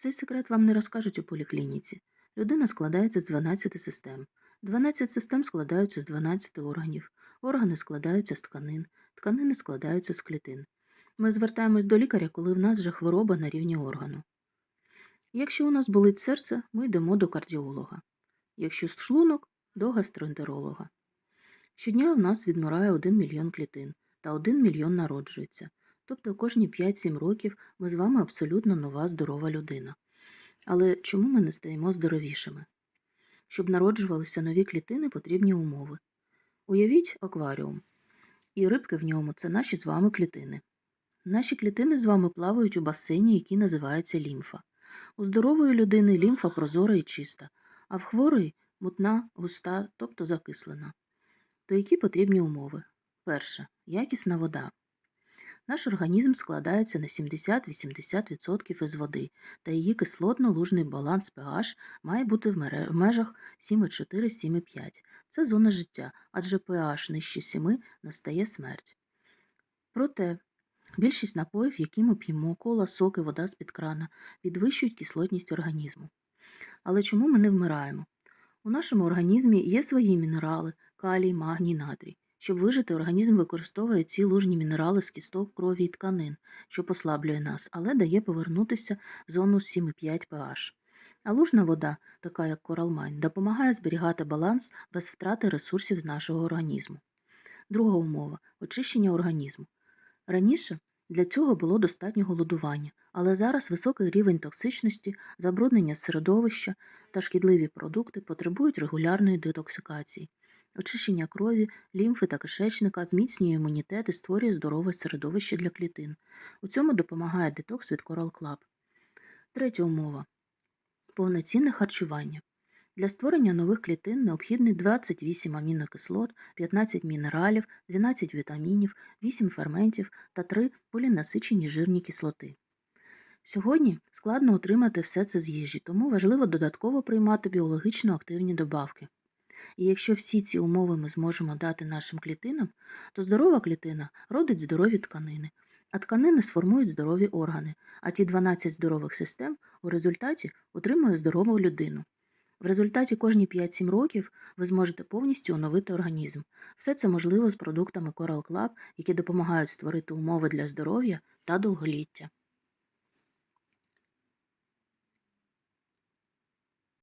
Цей секрет вам не розкажуть у поліклініці. Людина складається з 12 систем. 12 систем складаються з 12 органів. Органи складаються з тканин. Тканини складаються з клітин. Ми звертаємось до лікаря, коли в нас вже хвороба на рівні органу. Якщо у нас болить серце, ми йдемо до кардіолога. Якщо шлунок до гастроентеролога. Щодня в нас відмирає 1 мільйон клітин та 1 мільйон народжується. Тобто кожні 5-7 років ми з вами абсолютно нова здорова людина. Але чому ми не стаємо здоровішими? Щоб народжувалися нові клітини, потрібні умови. Уявіть акваріум, і рибки в ньому це наші з вами клітини. Наші клітини з вами плавають у басейні, який називається лімфа. У здорової людини лімфа прозора і чиста, а в хворої мутна, густа, тобто закислена. То які потрібні умови? Перше якісна вода. Наш організм складається на 70-80% із води, та її кислотно-лужний баланс pH має бути в межах 7,4-7,5. Це зона життя, адже pH нижче 7 настає смерть. Проте більшість напоїв, які ми п'ємо, кола, соки, вода з-під крана, підвищують кислотність організму. Але чому ми не вмираємо? У нашому організмі є свої мінерали калій, магній, натрій. Щоб вижити, організм використовує ці лужні мінерали з кісток, крові і тканин, що послаблює нас, але дає повернутися в зону 7,5 pH. А лужна вода, така як коралмань, допомагає зберігати баланс без втрати ресурсів з нашого організму. Друга умова очищення організму. Раніше для цього було достатньо голодування, але зараз високий рівень токсичності, забруднення середовища та шкідливі продукти потребують регулярної детоксикації. Очищення крові, лімфи та кишечника зміцнює імунітет і створює здорове середовище для клітин. У цьому допомагає детокс від Coral Club. Третя умова повноцінне харчування. Для створення нових клітин необхідні 28 амінокислот, 15 мінералів, 12 вітамінів, 8 ферментів та 3 полінасичені жирні кислоти. Сьогодні складно отримати все це з їжі, тому важливо додатково приймати біологічно активні добавки. І якщо всі ці умови ми зможемо дати нашим клітинам, то здорова клітина родить здорові тканини, а тканини сформують здорові органи, а ті 12 здорових систем у результаті отримують здорову людину. В результаті кожні 5-7 років ви зможете повністю оновити організм. Все це можливо з продуктами Coral Club, які допомагають створити умови для здоров'я та довголіття.